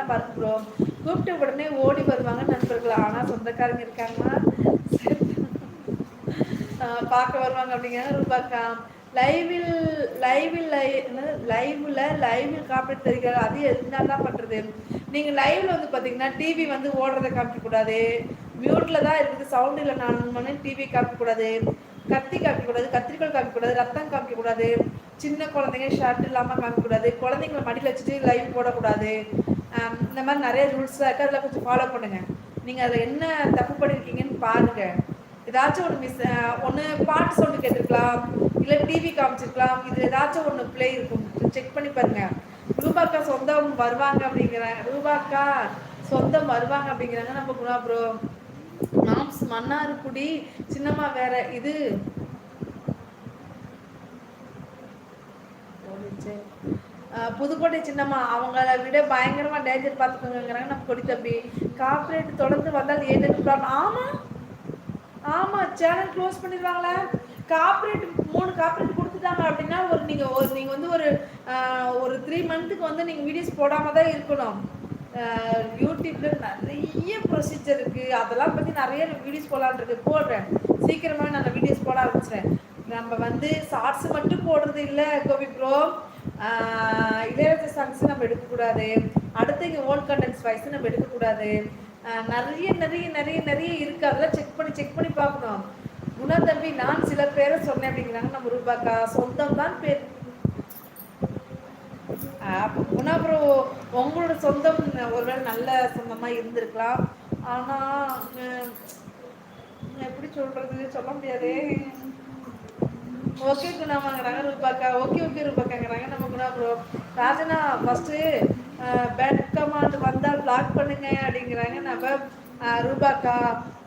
நம்ம இருக்கிறோம் கூப்பிட்ட உடனே ஓடி வருவாங்க நண்பர்கள். ஆனா சொந்தக்காரங்க இருக்காங்கன்னா பார்க்க வருவாங்க அப்படிங்கிறாங்க ரூபாக்கா லைவில் லைவில் லைவில் லைவில் காப்பீடு தெரிகிறது அது எதுனால தான் பண்ணுறது நீங்கள் லைவில் வந்து பார்த்தீங்கன்னா டிவி வந்து ஓடுறத காமிக்க மியூட்டில் தான் இருக்குது. சவுண்ட் இல்லை நான் மணி டிவி காமிக்க கூடாது கத்தி காமிக்க கூடாது கத்திரிக்கோள் காமிக்க ரத்தம் காமிக்கக்கூடாது. சின்ன குழந்தைங்க ஷர்ட் இல்லாமல் காமிக்க கூடாது குழந்தைங்களை மடியில் வச்சுட்டு லைவ் போடக்கூடாது. இந்த மாதிரி நிறைய ரூல்ஸ்லாம் இருக்குது இருக்கு. அதில் கொஞ்சம் ஃபாலோ பண்ணுங்க. நீங்கள் அதில் என்ன தப்பு பண்ணியிருக்கீங்கன்னு பாருங்க. ஏதாச்சும் ஒன்று மிஸ் ஒன்று பாட்டு சவுண்டு கேட்டிருக்கலாம் இல்லை டிவி காமிச்சிருக்கலாம். இது ஏதாச்சும் ஒன்று பிளே இருக்கும். செக் பண்ணி பாருங்க. ரூபாக்கா சொந்தம் வருவாங்க அப்படிங்கிறாங்க ரூபாக்கா சொந்தம் வருவாங்க அப்படிங்கிறாங்க நம்ம குணா ப்ரோ மாம்ஸ் மன்னார்குடி சின்னம்மா வேற இது. புதுக்கோட்டை சின்னம்மா அவங்கள விட பயங்கரமா டேஞ்சர் பார்த்துக்கோங்கிறாங்க நம்ம கொடி தம்பி. கார்பரேட் தொடர்ந்து வந்தால் ஏதேனும் ப்ராப்ளம் ஆமா. ஆமா சேனல் க்ளோஸ் பண்ணிடுவாங்களே. கார்பரேட் மூணு கார்பரேட் கொடுத்துட்டாங்க அப்படின்னா ஒரு நீங்க ஒரு நீங்க வந்து ஒரு ஒரு த்ரீ மந்த்துக்கு வந்து நீங்க வீடியோஸ் போடாம தான் இருக்கணும். யூடியூப்ல நிறைய ப்ரொசீஜர் இருக்கு. அதெல்லாம் பத்தி நிறைய வீடியோஸ் போடலான் இருக்கு. போடுறேன். சீக்கிரமா நான் வீடியோஸ் போட ஆரம்பிச்சிட்டேன் நம்ம வந்து ஷார்ட்ஸ் மட்டும் போடுறது இல்லை கோபி ப்ரோ இளையராஜா சாங்ஸ் நம்ம எடுக்கக்கூடாது. அடுத்து இங்கே ஓல்ட் கண்டென்ட்ஸ் வாய்ஸ் நம்ம எடுக்கக்கூடாது. நிறைய நிறைய நிறைய நிறைய இருக்கு. அதெல்லாம் செக் பண்ணி செக் பண்ணி பார்க்கணும். குணா தம்பி நான் சில பேரை சொன்னேன் அப்படிங்கிறாங்க. நம்ம ரூபாக்கா சொந்தம் தான் பேர். குணா ப்ரோ உங்களோட சொந்தம் ஒருவேளை நல்ல சொந்தமாக இருந்திருக்கலாம். ஆனால் எப்படி சொல்றது? சொல்ல முடியாது. ஓகே குணா வாங்குறாங்க ரூபாக்கா ஓகே ஓகே ரூபாக்காங்கிறாங்க. நம்ம குணா ப்ரோ ராஜனா ஃபஸ்ட்டு பேட் கமாண்ட் வந்தால் பிளாக் பண்ணுங்க அப்படிங்கிறாங்க. நம்ம ரூபாக்கா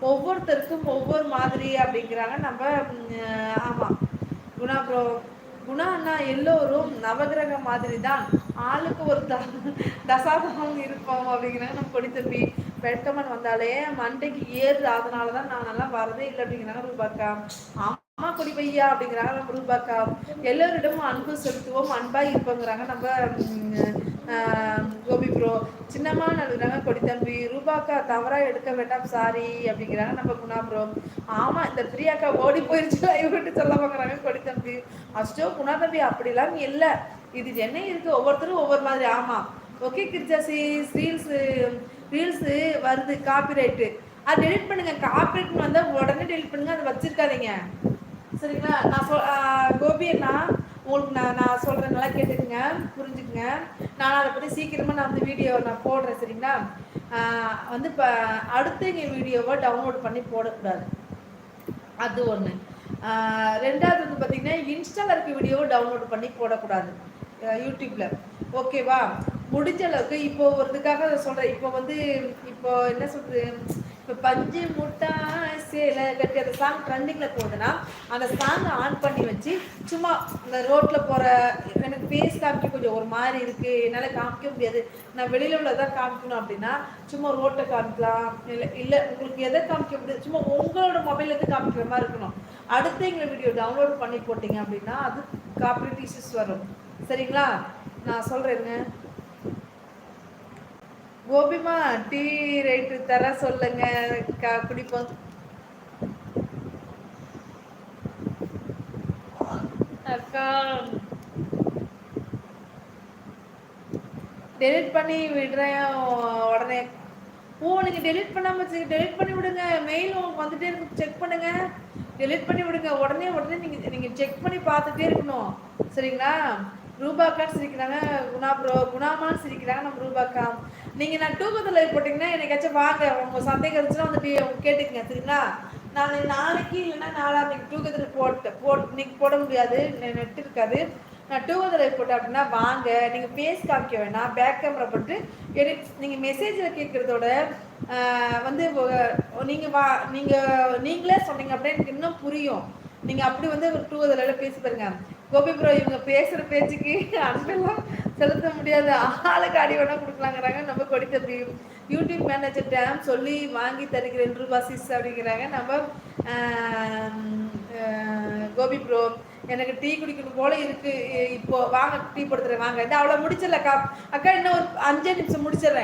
ஒவ்வொருத்தருக்கும் ஒவ்வொரு மாதிரி அப்படிங்கிறாங்க. நம்ம ஆமாம் குணா ப்ரோ குணான்னா எல்லோரும் நவகிரக மாதிரி தான் ஆளுக்கு ஒரு த தசாதகம் இருப்போம் அப்படிங்கிறாங்க நம்ம கொடித்தம்பி தம்பி. வெட்கமன் வந்தாலே மண்டைக்கு ஏறுது. அதனால தான் நான் நல்லா வரதே இல்லை அப்படிங்கிறாங்க ரூபாக்கா. ஆமாம் அம்மா கொடி பையா அப்படிங்கிறாங்க. நம்ம ரூபாக்கா. எல்லோரிடமும் அன்பு செலுத்துவோம். அன்பாக இருப்போங்கிறாங்க நம்ம கோபி ப்ரோ. சின்னம்மா நல்கிறாங்க கொடி தம்பி ரூபாக்கா தவறாக எடுக்க வேண்டாம் சாரி அப்படிங்கிறாங்க நம்ம குணா ப்ரோ. ஆமாம் இந்த பிரியாக்கா ஓடி போயிருச்சு விட்டு சொல்ல பார்க்குறாங்க கொடி தம்பி அஷ்டோ குணா தம்பி அப்படிலாம் இல்லை. இது என்ன இருக்குது ஒவ்வொருத்தரும் ஒவ்வொரு மாதிரி. ஆமாம் ஓகே கிருச்சாசி ரீல்ஸு ரீல்ஸு வருது காப்பி ரைட்டு அது டெலிட் பண்ணுங்க. காப்பிரைட்னு வந்தால் உடனே டெலிட் பண்ணுங்க அதை வச்சிருக்காதீங்க. சரிங்களா? நான் சொல் கோபி அண்ணா உங்களுக்கு நான் நான் சொல்கிறேன் நல்லா கேட்டுக்குங்க புரிஞ்சுக்குங்க. நான் அதை பற்றி சீக்கிரமாக நான் வந்து வீடியோ நான் போடுறேன் சரிங்களா? வந்து இப்போ அடுத்தங்க வீடியோவை டவுன்லோட் பண்ணி போடக்கூடாது. அது ஒன்று ரெண்டாவது வந்து பார்த்தீங்கன்னா இன்ஸ்டாவில் இருக்க வீடியோவை டவுன்லோட் பண்ணி போடக்கூடாது. யூடியூப்பில் ஓகேவா? முடிஞ்ச அளவுக்கு இப்போ ஒரு இதுக்காக சொல்கிறேன் இப்போ வந்து இப்போ என்ன சொல்கிறது இப்போ பஞ்சு முட்டா சேலை கட்டி அந்த சாங் ட்ரெண்டிங்கில் போகுதுன்னா அந்த சாங்கை ஆன் பண்ணி வச்சு சும்மா இந்த ரோட்டில் போகிற எனக்கு ஃபேஸ் காமிக்க கொஞ்சம் ஒரு மாதிரி இருக்குது என்னால் காமிக்க முடியாது. நான் வெளியில் உள்ளதான் காமிக்கணும் அப்படின்னா சும்மா ரோட்டை காமிக்கலாம் இல்லை இல்லை உங்களுக்கு எதை காமிக்க முடியாது. சும்மா உங்களோட மொபைல்லேருந்து காமிக்கிற மாதிரி இருக்கணும். அடுத்து எங்களை வீடியோ டவுன்லோட் பண்ணி போட்டிங்க அப்படின்னா அது காப்பி இஷ்யூஸ் வரும். சரிங்களா? நான் சொல்கிறேங்க கோபிமா டீ ரேட்டு தர சொல்லுங்க. குடிப்போம். அக்கா. டெலிட் பண்ணி விடுறேன் உடனே. ஓ நீங்க டெலிட் பண்ணாம டெலிட் பண்ணி விடுங்க. மெயில் உங்களுக்கு வந்துட்டே இருக்கு. செக் பண்ணுங்க. டெலிட் பண்ணி விடுங்க. உடனே உடனே நீங்க நீங்க செக் பண்ணி பார்த்துட்டே இருக்கணும். சரிங்களா? ரூபாக்கான்னு சிரிக்கிறாங்க. குணா ப்ரோ குணாமான்னு சிரிக்கிறாங்க. நம்ம ரூபாக்கா நீங்கள் நான் டூ லைவ் போட்டிங்கன்னா என்னைக்காச்சும் வாங்க. உங்கள் சந்தேகம் இருந்துச்சுன்னா வந்து கேட்டுக்கங்க சரிங்களா? நான் நாளைக்கு இல்லைன்னா நாளான்னைக்கு டூ போட்டு போட் இன்னைக்கு போட முடியாது. நெட் இருக்காது நான் டூ லைவ் போட்டேன் அப்படின்னா வாங்க. நீங்கள் ஃபேஸ் காமிக்க வேணாம். பேக் கேமரா போட்டு எடிட் நீங்கள் மெசேஜில் கேட்குறதோட வந்து நீங்கள் வா நீங்கள் நீங்களே சொன்னீங்க அப்படின்னா எனக்கு இன்னும் புரியும். நீங்கள் அப்படி வந்து ஒரு டூ அதில் பேசி பாருங்க. கோபி ப்ரோ இவங்க பேசுகிற பேச்சுக்கு அன்பெல்லாம் செலுத்த முடியாது ஆளுக்கு அடி வேணா கொடுக்கலாங்கிறாங்க. நம்ம கொடி தம்பி யூடியூப் மேனேஜர் டேம் சொல்லி வாங்கி தருகிறேன் ரூபா சிஸ் அப்படிங்கிறாங்க. நம்ம கோபி ப்ரோ எனக்கு டீ குடிக்கணும் போல இருக்கு. இப்போ வாங்க டீ போடுத்துறேன் வாங்க. இந்த அவ்வளோ முடிச்சிடலக்கா அக்கா இன்னும் ஒரு அஞ்சே நிமிஷம் முடிச்சிடுறேன்.